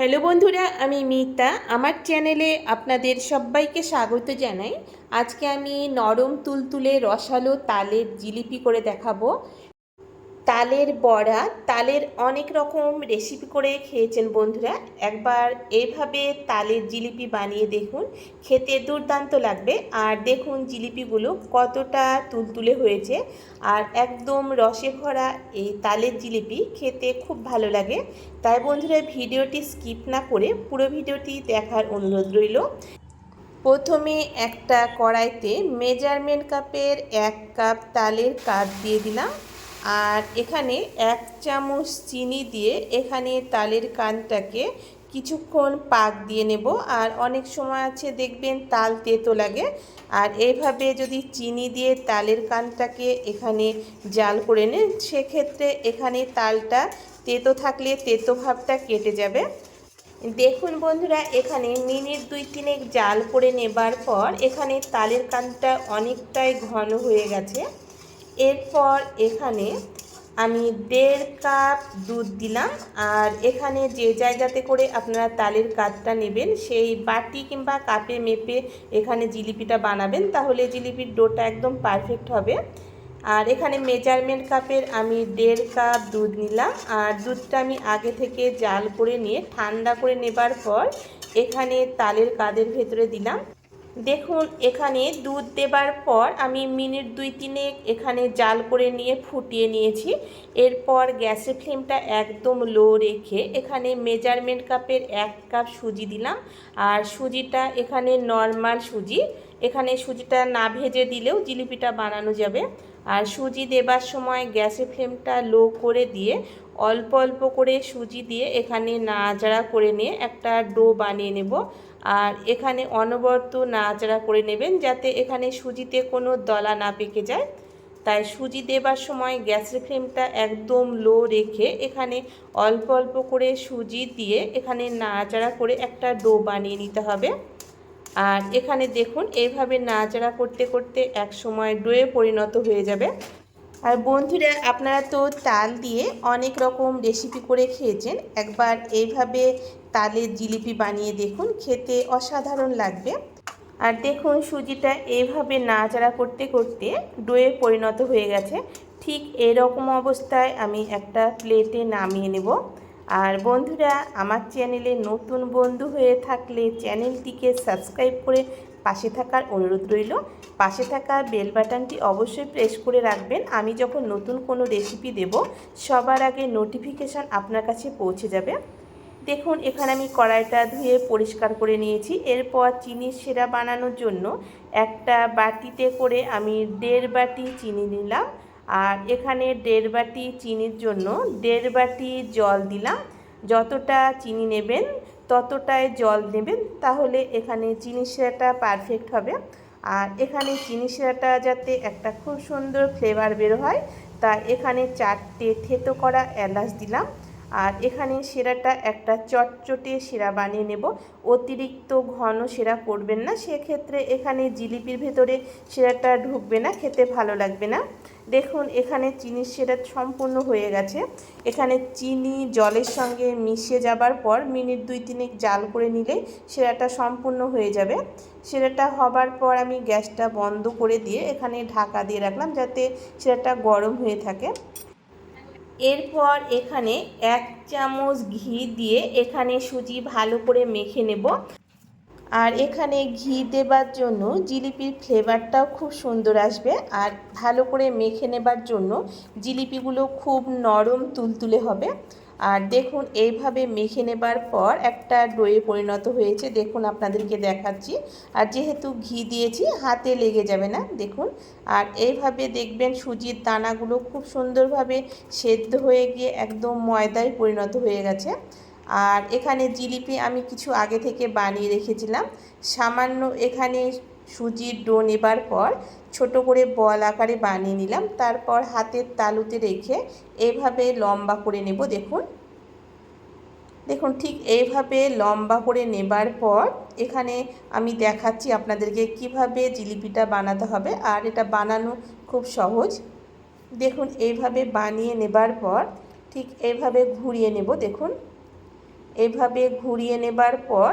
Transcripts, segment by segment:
Hello বন্ধুরা, আমি মিতা। আমার চ্যানেলে আপনাদের সবাইকে স্বাগত জানাই। আজকে আমি নরম তুলতুলে রসালো তালের জিলিপি করে দেখাবো। তালের বড়া, তালের অনেক রকম রেসিপি করে খেয়েছেন বন্ধুরা। একবার এইভাবে তালের জিলিপি বানিয়ে দেখুন, খেতে দুর্দান্ত লাগবে। আর দেখুন জিলিপিগুলো কতটা তুলতুলে হয়েছে। আর একদম রসে ভরা এই তালের জিলিপি খেতে খুব ভালো লাগে। তাই বন্ধুরা, ভিডিওটি স্কিপ না করে পুরো ভিডিওটি দেখার অনুরোধ রইল। প্রথমে একটা কড়াইতে মেজারমেন্ট কাপের এক কাপ তালের কাপ দিয়ে দিলাম। আর এখানে এক চামচ চিনি দিয়ে এখানে তালের কানটাকে কিছুক্ষণ পাক দিয়ে নেব। আর অনেক সময় আছে দেখবেন তাল তেতো লাগে। আর এইভাবে যদি চিনি দিয়ে তালের কানটাকে এখানে জাল করে নেন, সেক্ষেত্রে এখানে তালটা তেতো থাকলে তেতো ভাবটা কেটে যাবে। দেখুন বন্ধুরা, এখানে মিনিট দুই তিনেক জাল করে নেবার পর এখানে তালের কানটা অনেকটাই ঘন হয়ে গেছে। এরপর এখানে আমি দেড় কাপ দুধ দিলাম। আর এখানে যে জায়গাতে করে আপনারা তালের কাঠটা নেবেন, সেই বাটি কিংবা কাপে মেপে এখানে জিলিপিটা বানাবেন, তাহলে জিলিপির ডোটা একদম পারফেক্ট হবে। আর এখানে মেজারমেন্ট কাপের আমি দেড় কাপ দুধ নিলাম। আর দুধটা আমি আগে থেকে জাল করে নিয়ে ঠান্ডা করে নেবার পর এখানে তালের কাদের ভেতরে দিলাম। দেখুন, এখানে দুধ দেবার পর আমি মিনিট দুই তিনে এখানে জাল করে নিয়ে ফুটিয়ে নিয়েছি। এরপর গ্যাসের ফ্লেমটা একদম লো রেখে এখানে মেজারমেন্ট কাপের এক কাপ সুজি দিলাম। আর সুজিটা এখানে নর্মাল সুজি। এখানে সুজিটা না ভেজে দিলেও জিলিপিটা বানানো যাবে। আর সুজি দেবার সময় গ্যাসের ফ্লেমটা লো করে দিয়ে অল্প অল্প করে সুজি দিয়ে এখানে নাড়াচাড়া করে নিয়ে একটা ডো বানিয়ে নেব। আর এখানে অনবরত নাড়াচাড়া করে নেবেন যাতে এখানে সুজিতে কোনো দলা না পেকে যায়। তাই সুজি দেবার সময় গ্যাসের ফ্লেমটা একদম লো রেখে এখানে অল্প অল্প করে সুজি দিয়ে এখানে নাড়াচাড়া করে একটা ডো বানিয়ে নিতে হবে। আর এখানে দেখুন, এইভাবে নাড়াচাড়া করতে করতে এক সময় ডোয়ে পরিণত হয়ে যাবে। আর বন্ধুরা, আপনারা তো তাল দিয়ে অনেক রকম রেসিপি করে খেয়েছেন। একবার এইভাবে তালের জিলিপি বানিয়ে দেখুন, খেতে অসাধারণ লাগবে। আর দেখুন, সুজিটা এইভাবে নাড়াচাড়া করতে করতে ডোয়ে পরিণত হয়ে গেছে। ঠিক এরকম অবস্থায় আমি একটা প্লেটে নামিয়ে নেব। আর বন্ধুরা, আমার চ্যানেলে নতুন বন্ধু হয়ে থাকলে চ্যানেলটিকে সাবস্ক্রাইব করে পাশে থাকার অনুরোধ রইল। পাশে থাকা বেল বাটনটি অবশ্যই প্রেস করে রাখবেন। আমি যখন নতুন কোনো রেসিপি দেব, সবার আগে নোটিফিকেশান আপনার কাছে পৌঁছে যাবে। দেখুন, এখানে আমি কড়াইটা ধুয়ে পরিষ্কার করে নিয়েছি। এরপর চিনির সেরা বানানোর জন্য একটা বাটিতে করে আমি দেড় বাটি চিনি নিলাম। আর এখানে দেড় বাটি চিনির জন্য দেড় বাটি জল দিলাম। যতটা চিনি নেবেন, ততটাই জল নেবেন, তাহলে এখানে চিনি সেরাটা পারফেক্ট হবে। আর এখানে চিনি শিরাটা যাতে একটা খুব সুন্দর ফ্লেভার বের হয়, তা এখানে চারটে থেতো করা এলাচ দিলাম। আর এখানে সেরাটা একটা চটচটে সেরা বানিয়ে নেব। অতিরিক্ত ঘন সেরা করবেন না, সেক্ষেত্রে এখানে জিলিপির ভেতরে সেরাটা ঢুকবে না, খেতে ভালো লাগবে না। দেখুন, এখানে চিনির সেটা সম্পূর্ণ হয়ে গেছে। এখানে চিনি জলের সঙ্গে মিশে যাবার পর মিনিট দুই তিনেক জাল করে নিলে সেরাটা সম্পূর্ণ হয়ে যাবে। সেরাটা হবার পর আমি গ্যাসটা বন্ধ করে দিয়ে এখানে ঢাকা দিয়ে রাখলাম যাতে সেরাটা গরম হয়ে থাকে। এরপর এখানে এক চামচ ঘি দিয়ে এখানে সুজি ভালো করে মেখে নেব। আর এখানে ঘি দেবার জন্য জিলিপির ফ্লেভারটাও খুব সুন্দর আসবে। আর ভালো করে মেখে নেবার জন্য জিলিপিগুলো খুব নরম তুলতুলে হবে। আর দেখুন, এইভাবে মেখে নেবার পর একটা ডোয়ে পরিণত হয়েছে। দেখুন, আপনাদেরকে দেখাচ্ছি। আর যেহেতু ঘি দিয়েছি, হাতে লেগে যাবে না। দেখুন, আর এইভাবে দেখবেন সুজির দানাগুলো খুব সুন্দরভাবে সেদ্ধ হয়ে গিয়ে একদম ময়দায় পরিণত হয়ে গেছে। আর এখানে জিলিপি আমি কিছু আগে থেকে বানিয়ে রেখেছিলাম। সামান্য এখানে সুজির ডো নেবার পর ছোট করে বল আকারে বানিয়ে নিলাম। তারপর হাতের তালুতে রেখে এইভাবে লম্বা করে নেব, দেখুন। দেখুন, ঠিক এইভাবে লম্বা করে নেবার পর এখানে আমি দেখাচ্ছি আপনাদেরকে কীভাবে জিলিপিটা বানাতে হবে। আর এটা বানানো খুব সহজ। দেখুন, এইভাবে বানিয়ে নেবার পর ঠিক এইভাবে ঘুরিয়ে নেব, দেখুন। এইভাবে ঘুরিয়ে নেবার পর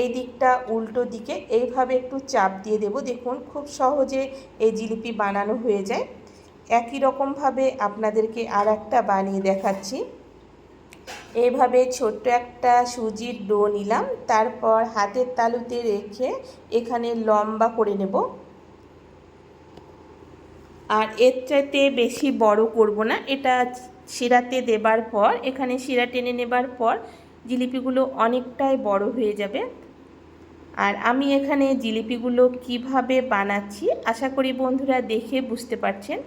এই দিকটা উল্টো দিকে এইভাবে একটু চাপ দিয়ে দেব। দেখুন, খুব সহজে এই জিলিপি বানানো হয়ে যায়। একই রকমভাবে আপনাদেরকে আর একটা বানিয়ে দেখাচ্ছি। এইভাবে ছোট্ট একটা সুজির ডো নিলাম, তারপর হাতের তালুতে রেখে এখানে লম্বা করে নেব। আর এর চাইতে বেশি বড় করব না, এটা শিরাতে দেবার পর, এখানে শিরা টেনে নেবার পর জিলিপিগুলো অনেকটাই বড় হয়ে যাবে। আর আমি এখানে জিলিপিগুলো কীভাবে বানাচ্ছি, আশা করি বন্ধুরা দেখে বুঝতে পারছেন।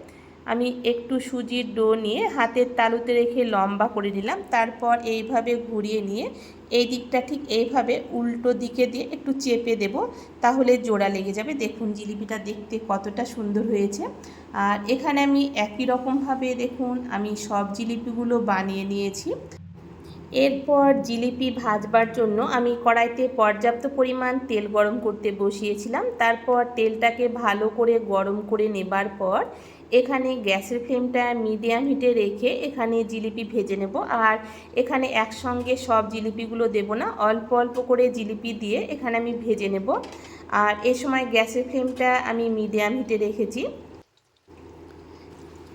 আমি একটু সুজির ডো নিয়ে হাতের তালুতে রেখে লম্বা করে নিলাম, তারপর এইভাবে ঘুরিয়ে নিয়ে এই দিকটা ঠিক এইভাবে উল্টো দিকে দিয়ে একটু চেপে দেব, তাহলে জোড়া লেগে যাবে। দেখুন জিলিপিটা দেখতে কতটা সুন্দর হয়েছে। আর এখানে আমি একই রকমভাবে দেখুন আমি সব জিলিপিগুলো বানিয়ে নিয়েছি। এরপর জিলিপি ভাজবার জন্য আমি কড়াইতে পর্যাপ্ত পরিমাণ তেল গরম করতে বসিয়েছিলাম। তারপর তেলটাকে ভালো করে গরম করে নেবার পর এখানে গ্যাসের ফ্লেমটা মিডিয়াম হিটে রেখে এখানে জিলিপি ভেজে নেব। আর এখানে একসঙ্গে সব জিলিপিগুলো দেব না, অল্প অল্প করে জিলিপি দিয়ে এখানে আমি ভেজে নেব। আর এ সময় গ্যাসের ফ্লেমটা আমি মিডিয়াম হিটে রেখেছি।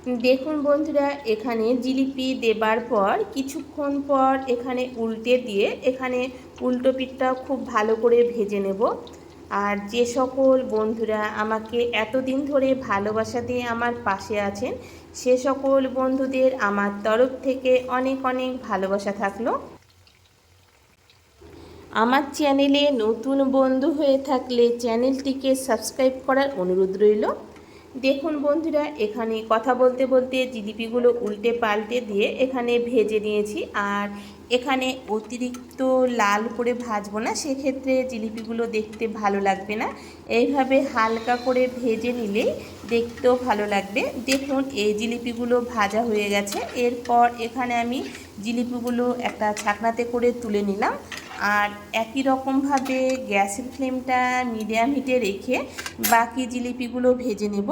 দেখুন বন্ধুরা, এখানে জিলিপি দেবার পর, কিছুক্ষণ পর এখানে উল্টে দিয়ে এখানে উল্টো পিঠটা খুব ভালো করে ভেজে নেব। আর যে সকল বন্ধুরা আমাকে এতদিন ধরে ভালোবাসা দিয়ে আমার পাশে আছেন, সে সকল বন্ধুদের আমার তরফ থেকে অনেক অনেক ভালোবাসা থাকল। আমার চ্যানেলে নতুন বন্ধু হয়ে থাকলে চ্যানেলটিকে সাবস্ক্রাইব করার অনুরোধ রইল। দেখুন বন্ধুরা, এখানে কথা বলতে বলতে জিলিপিগুলো উল্টে পাল্টে দিয়ে এখানে ভেজে নিয়েছি। আর এখানে অতিরিক্ত লাল করে ভাজবো না, সেক্ষেত্রে জিলিপিগুলো দেখতে ভালো লাগবে না। এইভাবে হালকা করে ভেজে নিলেই দেখতেও ভালো লাগবে। দেখুন, এই জিলিপিগুলো ভাজা হয়ে গেছে। এরপর এখানে আমি জিলিপিগুলো একটা ছাকনাতে করে তুলে নিলাম। আর একই রকমভাবে গ্যাসের ফ্লেমটা মিডিয়াম হিটে রেখে বাকি জিলিপিগুলো ভেজে নেব।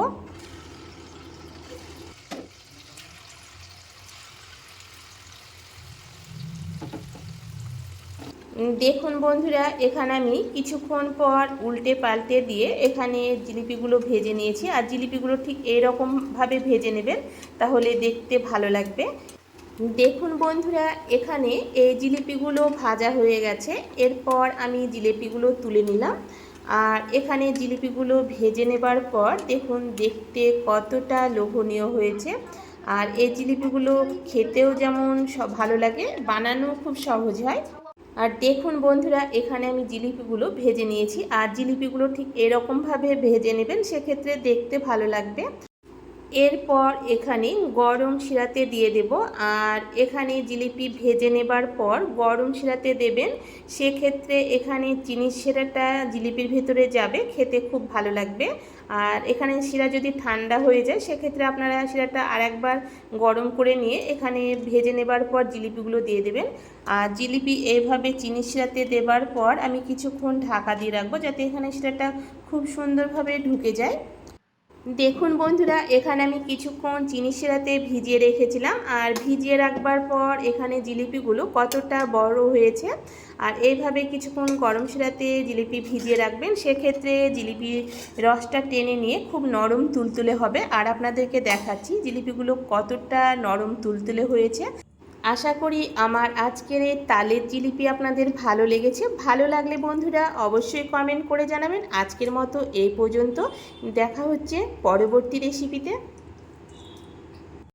দেখুন বন্ধুরা, এখানে আমি কিছুক্ষণ পর উল্টে পাল্টে দিয়ে এখানে জিলিপিগুলো ভেজে নিয়েছি। আর জিলিপিগুলো ঠিক এইরকমভাবে ভেজে নেবেন, তাহলে দেখতে ভালো লাগবে। দেখুন বন্ধুরা, এখানে এই জিলিপিগুলো ভাজা হয়ে গেছে। এরপর আমি জিলিপিগুলো তুলে নিলাম। আর এখানে জিলিপিগুলো ভেজে নেবার পর দেখুন, দেখতে কতটা লোভনীয় হয়েছে। আর এই জিলিপিগুলো খেতেও যেমন ভালো লাগে, বানানো খুব সহজ হয়। আর দেখুন বন্ধুরা, এখানে আমি জিলিপিগুলো ভেজে নিয়েছি। আর জিলিপিগুলো ঠিক এরকমভাবে ভেজে নেবেন, সেক্ষেত্রে দেখতে ভালো লাগবে। এরপর এখানে গরম শিরাতে দিয়ে দেব। আর এখানে জিলিপি ভেজে নেবার পর গরম শিরাতে দেবেন। সেক্ষেত্রে এখানে চিনি শিরাটা জিলিপির ভেতরে যাবে, খেতে খুব ভালো লাগবে। আর এখানে শিরা যদি ঠান্ডা হয়ে যায়, সেক্ষেত্রে আপনারা শিরাটা আরেকবার গরম করে নিয়ে এখানে ভেজে নেবার পর জিলিপিগুলো দিয়ে দেবেন। আর জিলিপি এইভাবে চিনি শিরাতে দেবার পর আমি কিছুক্ষণ ঢাকা দিয়ে রাখব, যাতে এখানে শিরাটা খুব সুন্দরভাবে ঢুকে যায়। দেখুন বন্ধুরা, এখানে আমি কিছুক্ষণ চিনি সেরাতে ভিজিয়ে রেখেছিলাম, আর ভিজিয়ে রাখবার পর এখানে জিলিপিগুলো কতটা বড় হয়েছে, আর এইভাবে কিছুক্ষণ গরম শিরাতে জিলিপি ভিজিয়ে রাখবেন, সেক্ষেত্রে জিলিপির রসটা টেনে নিয়ে খুব নরম তুলতুলে হবে। আর আপনাদেরকে দেখাচ্ছি জিলিপিগুলো কতটা নরম তুলতুলে হয়েছে। আশা করি আমার আজকের এই তালের জিলিপি আপনাদের ভালো লেগেছে। ভালো লাগলে বন্ধুরা অবশ্যই কমেন্ট করে জানাবেন। আজকের মতো এই পর্যন্ত। দেখা হচ্ছে পরবর্তী রেসিপিতে